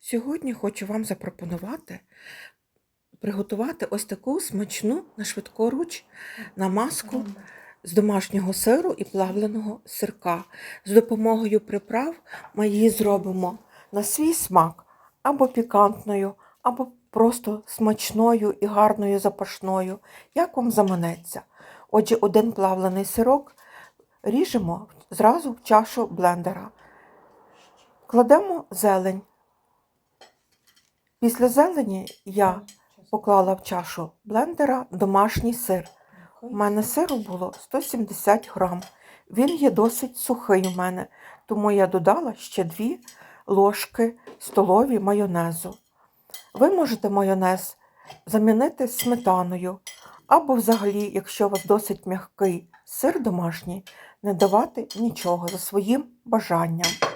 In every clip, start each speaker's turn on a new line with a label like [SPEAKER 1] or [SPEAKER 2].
[SPEAKER 1] Сьогодні хочу вам запропонувати приготувати ось таку смачну на швидкоруч намазку з домашнього сиру і плавленого сирка. З допомогою приправ ми її зробимо на свій смак або пікантною, або просто смачною і гарною запашною, як вам заманеться. Отже, один плавлений сирок ріжемо зразу в чашу блендера. Кладемо зелень. Після зелені я поклала в чашу блендера домашній сир. У мене сиру було 170 грам. Він є досить сухий у мене, тому я додала ще 2 ложки столові майонезу. Ви можете майонез замінити сметаною, або взагалі, якщо у вас досить м'який сир домашній, не давати нічого за своїм бажанням.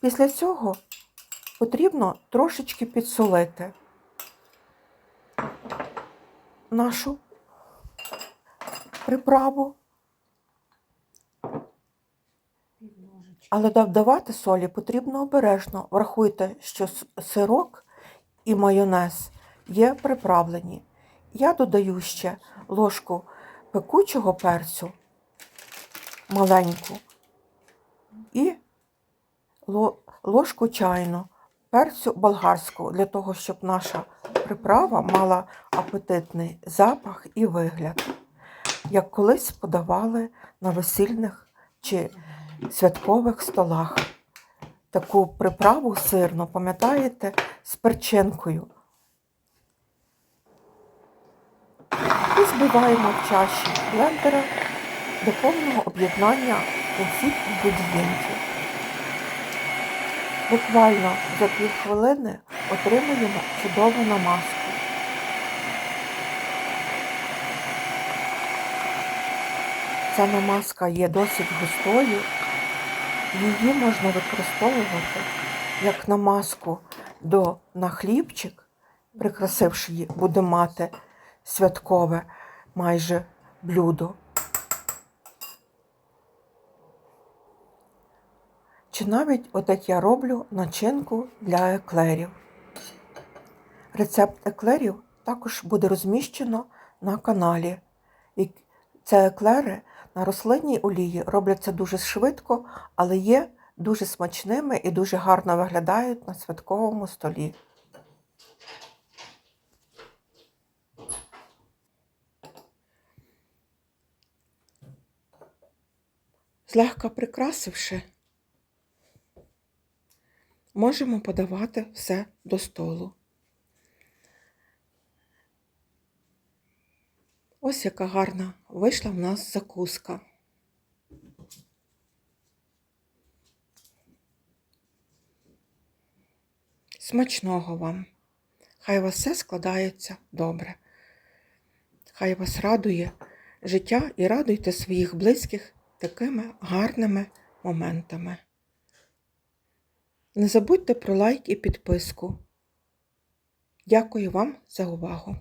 [SPEAKER 1] Після цього потрібно трошечки підсолити нашу приправу, але додавати солі потрібно обережно. Врахуйте, що сирок і майонез є приправлені. Я додаю ще ложку пекучого перцю маленьку і ложку чайну перцю болгарського для того, щоб наша приправа мала апетитний запах і вигляд, як колись подавали на весільних чи святкових столах. Таку приправу сирну, пам'ятаєте, з перчинкою. І збиваємо в чаші блендера до повного об'єднання усіх інгредієнтів. Буквально за півхвилини отримуємо чудову намазку. Ця намазка є досить густою, її можна використовувати як намазку до, на хлібчик, прикрасивши її, буде мати святкове майже блюдо. Чи навіть от як я роблю начинку для еклерів. Рецепт еклерів також буде розміщено на каналі. І це еклери на рослинній олії робляться дуже швидко, але є дуже смачними і дуже гарно виглядають на святковому столі. Злегка прикрасивши, можемо подавати все до столу. Ось яка гарна вийшла в нас закуска. Смачного вам. Хай вас все складається добре. Хай вас радує життя і радуйте своїх близьких такими гарними моментами. Не забудьте про лайк і підписку. Дякую вам за увагу!